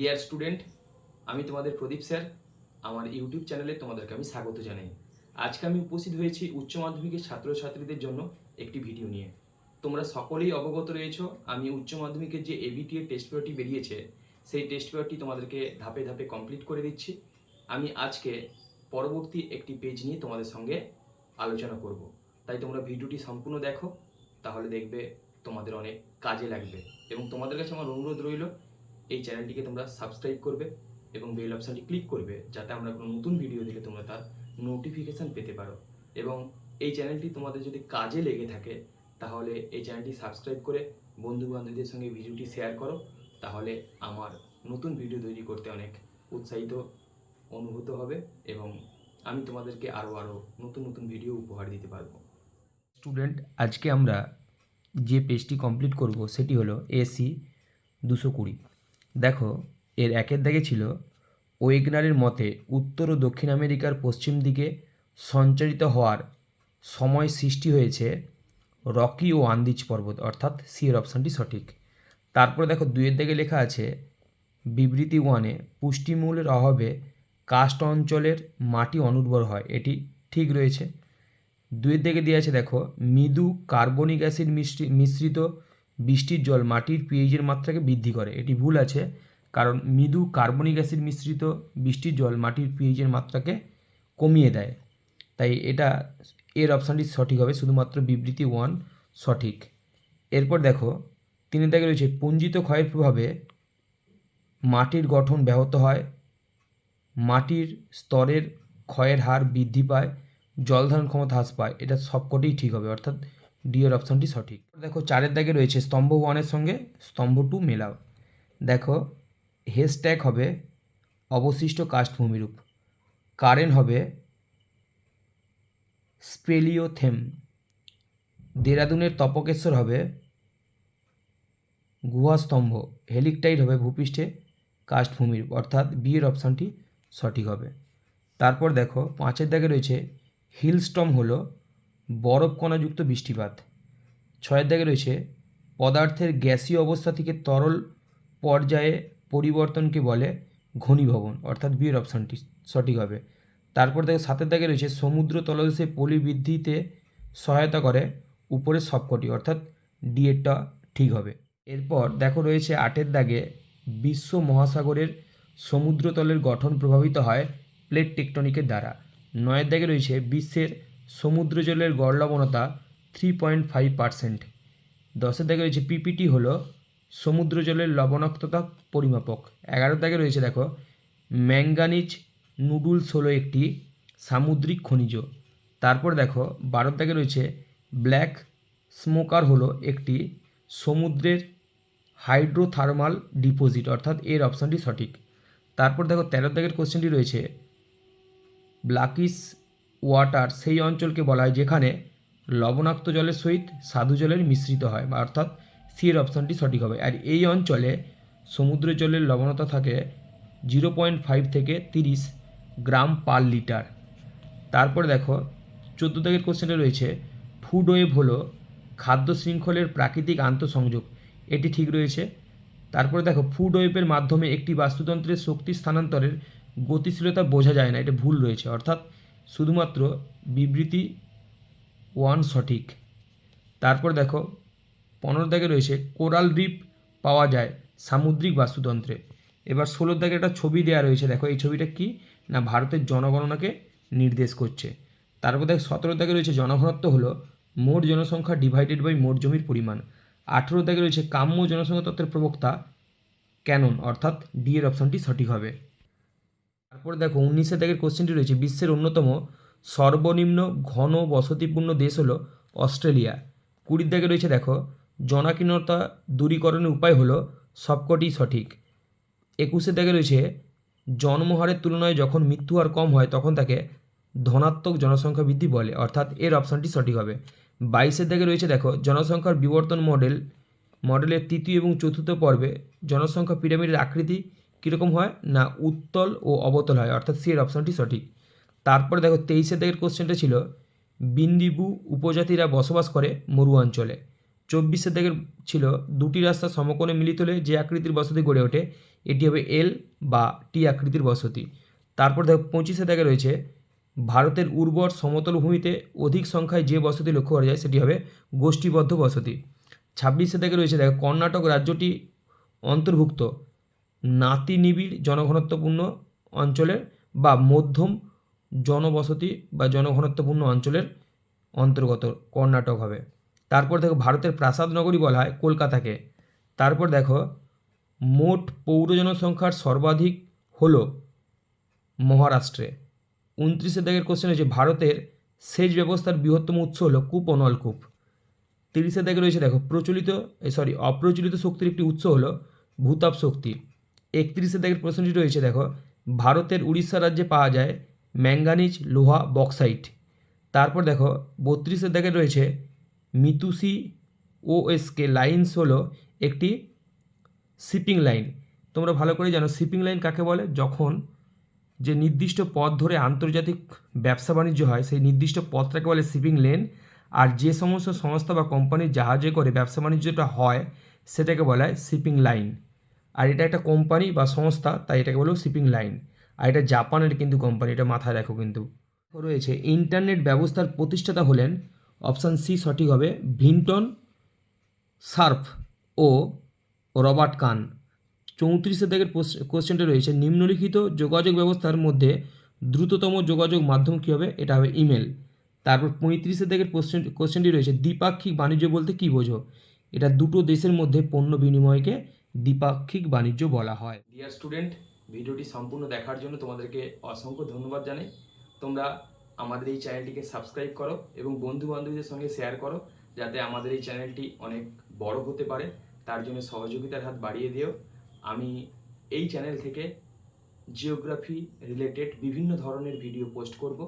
Dear student আমি তোমাদের প্রদীপ sir. আমার ইউটিউব চ্যানেলে তোমাদেরকে আমি স্বাগত জানাই। আজকে আমি উপস্থিত হয়েছি উচ্চ মাধ্যমিকের ছাত্রছাত্রীদের জন্য একটি ভিডিও নিয়ে। তোমরা সকলেই অবগত রয়েছো, আমি উচ্চ মাধ্যমিকের যে এবিটিএ টেস্ট পেপারটি বেরিয়েছে, সেই টেস্ট পেপারটি তোমাদেরকে ধাপে ধাপে কমপ্লিট করে দিচ্ছি। আমি আজকে পরবর্তী একটি পেজ নিয়ে তোমাদের সঙ্গে আলোচনা করব। তাই তোমরা ভিডিওটি সম্পূর্ণ দেখো, তাহলে দেখবে তোমাদের অনেক কাজে লাগবে এবং তোমাদের কাছে আমার অনুরোধ রইল এই চ্যানেলটিকে তোমরা সাবস্ক্রাইব করবে এবং বেল অপশানটি ক্লিক করবে যাতে আমরা কোনো নতুন ভিডিও দিলে তোমরা তার নোটিফিকেশান পেতে পারো। এবং এই চ্যানেলটি তোমাদের যদি কাজে লেগে থাকে, তাহলে এই চ্যানেলটি সাবস্ক্রাইব করে বন্ধু বান্ধবীদের সঙ্গে ভিডিওটি শেয়ার করো। তাহলে আমার নতুন ভিডিও তৈরি করতে অনেক উৎসাহিত, অনুভূত হবে এবং আমি তোমাদেরকে আরও আরও নতুন নতুন ভিডিও উপহার দিতে পারব। স্টুডেন্ট আজকে আমরা যে পেজটি কমপ্লিট করব, সেটি হলো এসি দুশো কুড়ি। দেখো, এর একের দাগে ছিল ওয়েগনারের মতে উত্তর ও দক্ষিণ আমেরিকার পশ্চিম দিকে সঞ্চারিত হওয়ার সময় সৃষ্টি হয়েছে রকি ও আন্দিজ পর্বত, অর্থাৎ সি অপশানটি সঠিক। তারপরে দেখো, দুইয়ের দাগে লেখা আছে, বিবৃতি ওয়ানে পুষ্টিমূলের অভাবে কাস্ট অঞ্চলের মাটি অনুর্বর হয়। এটি ঠিক রয়েছে। দুইয়ের দিকে দিয়ে আছে, দেখো, মৃদু কার্বনিক অ্যাসিড মিশ্রি, মিশ্রিত বৃষ্টির জল মাটির পিএইচের মাত্রাকে বৃদ্ধি করে। এটি ভুল আছে, কারণ মৃদু কার্বনিক অ্যাসিড মিশ্রিত বৃষ্টির জল মাটির পিএইচের মাত্রাকে কমিয়ে দেয়। তাই এটা, এর অপশানটি সঠিক হবে, শুধুমাত্র বিবৃতি ওয়ান সঠিক। এরপর দেখো, তিনি দাগে রয়েছে, পুঞ্জিত ক্ষয়ের প্রভাবে মাটির গঠন ব্যাহত হয়, মাটির স্তরের ক্ষয়ের হার বৃদ্ধি পায় জলধারণ ক্ষমতা হ্রাস পায়, এটা সবকটিই ঠিক হবে। অর্থাৎ ডি এর অপশানটি সঠিক। দেখো, চারের দাগে রয়েছে স্তম্ভ ওয়ানের সঙ্গে, স্তম্ভ টু মেলাও। দেখো হেসট্যাগ হবে অবশিষ্ট কাস্টভূমিরূপ কারেন্ট হবে স্পেলিওথেম। দেরাদুনের তপকেশ্বর হবে গুহাস্তম্ভ হেলিকটাইট হবে ভূপৃষ্ঠে কাস্টভূমির অর্থাৎ বি এর অপশানটি সঠিক হবে। তারপর দেখো, পাঁচের দাগে রয়েছে হিলস্টম হলো বরফ কণাযুক্ত বৃষ্টিপাত। ছয়ের দাগে রয়েছে, পদার্থের গ্যাসীয় অবস্থা থেকে তরল পর্যায়ে পরিবর্তনকে বলে ঘনীভবন, অর্থাৎ বিয়ের অপশানটি সঠিক হবে। তারপর দেখো সাতের দাগে রয়েছে, সমুদ্র তলদেশে পলি বৃদ্ধিতে সহায়তা করে উপরের সবকটি, অর্থাৎ ডি এরটা ঠিক হবে। এরপর দেখো রয়েছে আটের দাগে, বিশ্ব মহাসাগরের সমুদ্রতলের গঠন প্রভাবিত হয় প্লেট টেকটনিকের দ্বারা। নয়ের দাগে রয়েছে, বিশ্বের সমুদ্র জলের গড় লবণতা থ্রি পয়েন্ট ফাইভ পার্সেন্ট দশের দাগে রয়েছে পিপিটি হলো সমুদ্র জলের লবণাক্ততা পরিমাপক। এগারো দাগে রয়েছে দেখো, ম্যাঙ্গানিজ নুডলস হলো একটি সামুদ্রিক খনিজ। তারপর দেখো বারোর দাগে রয়েছে, ব্ল্যাক স্মোকার হলো একটি সমুদ্রের হাইড্রোথার্মাল ডিপোজিট, অর্থাৎ এর অপশানটি সঠিক। তারপর দেখো, তেরো দাগের কোশ্চেনটি রয়েছে ব্ল্যাকিস ওয়াটার সেই অঞ্চলকে বলা হয়, যেখানে লবণাক্ত জলের সহিত সাধু জলের মিশ্রিত হয়, বা অর্থাৎ সি এর অপশানটি সঠিক হবে। আর এই অঞ্চলে সমুদ্র জলের লবণতা থাকে জিরো পয়েন্ট ফাইভ থেকে তিরিশ গ্রাম পার লিটার। তারপর দেখো, চোদ্দ দাগের কোশ্চেনটা রয়েছে ফুড ওয়েভ হলো খাদ্য শৃঙ্খলের প্রাকৃতিক আন্তঃসংযোগ। এটি ঠিক রয়েছে। তারপরে দেখো ফুড ওয়েভের মাধ্যমে একটি বাস্তুতন্ত্রের শক্তি স্থানান্তরের গতিশীলতা বোঝা যায় না, এটা ভুল রয়েছে। অর্থাৎ শুধুমাত্র বিবৃতি ওয়ান সঠিক। তারপর দেখো, পনেরো দাগে রয়েছে, কোরাল রিপ পাওয়া যায় সামুদ্রিক বাস্তুতন্ত্রে। এবার ষোলোর দাগে একটা ছবি দেওয়া রয়েছে, দেখো এই ছবিটা কি? না, ভারতের জনগণনাকে নির্দেশ করছে। তারপর দেখো, সতেরো দাগে রয়েছে, জনঘনত্ব হলো মোট জনসংখ্যা ডিভাইডেড বাই মোট জমির পরিমাণ। আঠেরো দাগে রয়েছে, কাম্য জনসংখ্যা তত্ত্বের প্রবক্তা ক্যানন, অর্থাৎ ডি এর অপশানটি সঠিক হবে। তারপর দেখো উনিশে দাগের কোশ্চেনটি রয়েছে, বিশ্বের অন্যতম সর্বনিম্ন ঘন বসতিপূর্ণ দেশ হলো অস্ট্রেলিয়া। কুড়ির দাগে রয়েছে দেখো, জনাকীর্ণতা দূরীকরণের উপায় হলো সবকটি সঠিক। একুশের দাগে রয়েছে, জন্মহারের তুলনায় যখন মৃত্যু হার কম হয় তখন তাকে ধনাত্মক জনসংখ্যা বৃদ্ধি বলে, অর্থাৎ এর অপশানটি সঠিক হবে। বাইশের দাগে রয়েছে দেখো, জনসংখ্যার বিবর্তন মডেল মডেলের তৃতীয় এবং চতুর্থ পর্বে জনসংখ্যা পিরামিডের আকৃতি কীরকম হয়? না, উত্তল ও অবতল হয়, অর্থাৎ সি এর অপশানটি সঠিক। তারপরে দেখো তেইশের দাগের কোশ্চেনটা ছিল, বিন্দিবু উপজাতিরা বসবাস করে মরু অঞ্চলে। চব্বিশের দাগের ছিল, দুটি রাস্তা সমকোণে মিলিত হলে যে আকৃতির বসতি গড়ে ওঠে, এটি হবে এল বা টি আকৃতির বসতি। তারপর দেখো, পঁচিশে দাগে রয়েছে, ভারতের উর্বর সমতল ভূমিতে অধিক সংখ্যায় যে বসতি লক্ষ্য করা যায়, সেটি হবে গোষ্ঠীবদ্ধ বসতি। ছাব্বিশে দাগে রয়েছে, দেখো, কর্ণাটক রাজ্যটি অন্তর্ভুক্ত। নাতি নিবিড় জনঘনত্বপূর্ণ অঞ্চলের বা মধ্যম জনবসতি বা জনঘনত্বপূর্ণ অঞ্চলের অন্তর্গত কর্ণাটক হবে। তারপর দেখো ভারতের প্রাসাদ নগরী বলা হয় কলকাতাকে। তারপর দেখো মোট পৌর জনসংখ্যার সর্বাধিক হল মহারাষ্ট্রে। উনত্রিশে দাগের কোশ্চেন হচ্ছে ভারতের সেচ ব্যবস্থার বৃহত্তম উৎস হল কূপ ও নলকূপ। তিরিশে দাগে রয়েছে, দেখো প্রচলিত সরি অপ্রচলিত শক্তির একটি উৎস হল ভূতাপ শক্তি। একত্রিশে দাগের প্রশ্নটি রয়েছে, দেখো। ভারতের উড়িষ্যা রাজ্যে পাওয়া যায় ম্যাঙ্গানিজ লোহা বক্সাইট। তারপর দেখো, বত্রিশে দাগে রয়েছে, মিতুসি ওএসকে লাইন্স হলো একটি শিপিং লাইন। তোমরা ভালো করে জানো, শিপিং লাইন কাকে বলে? যখন যে নির্দিষ্ট পথ ধরে আন্তর্জাতিক ব্যবসা বাণিজ্য হয়, সেই নির্দিষ্ট পথটাকে বলে শিপিং লেন। আর যে সমস্ত সংস্থা বা কোম্পানির জাহাজে করে ব্যবসা বাণিজ্যটা হয়, সেটাকে বলা হয় শিপিং লাইন। আর এটা একটা কোম্পানি বা সংস্থা, তাই এটাকে বলো শিপিং লাইন আর এটা জাপানের কিন্তু কোম্পানি, এটা মাথায় রাখো কিন্তু। রয়েছে ইন্টারনেট ব্যবস্থার প্রতিষ্ঠাতা হলেন অপশান সি সঠিক হবে ভিন্টন সার্ফ ও রবার্ট কান। চৌত্রিশে দাগের কোশ্চেনটা রয়েছে, নিম্নলিখিত যোগাযোগ ব্যবস্থার মধ্যে দ্রুততম যোগাযোগ মাধ্যম কী হবে? এটা হবে ইমেল তারপর পঁয়ত্রিশে দাগের কোশ্চেন কোশ্চেনটি রয়েছে, দ্বিপাক্ষিক বাণিজ্য বলতে কী বোঝো? এটা দুটো দেশের মধ্যে পণ্য বিনিময়কে দ্বিপাক্ষিক বাণিজ্য বলা হয়। ডিয়ার স্টুডেন্ট ভিডিওটি সম্পূর্ণ দেখার জন্য তোমাদেরকে অসংখ্য ধন্যবাদ জানাই। তোমরা আমাদের এই চ্যানেলটিকে সাবস্ক্রাইব করো এবং বন্ধু বান্ধবীদের সঙ্গে শেয়ার করো, যাতে আমাদের এই চ্যানেলটি অনেক বড় হতে পারে। তার জন্য সহযোগিতার হাত বাড়িয়ে দিও। আমি এই চ্যানেল থেকে জিওগ্রাফি রিলেটেড বিভিন্ন ধরনের ভিডিও পোস্ট করব।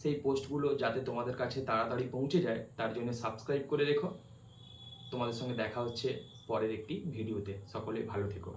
সেই পোস্টগুলো যাতে তোমাদের কাছে তাড়াতাড়ি পৌঁছে যায়, তার জন্য সাবস্ক্রাইব করে রেখো। তোমাদের সঙ্গে দেখা হচ্ছে পরের একটি ভিডিওতে সকলে ভালো থেকো।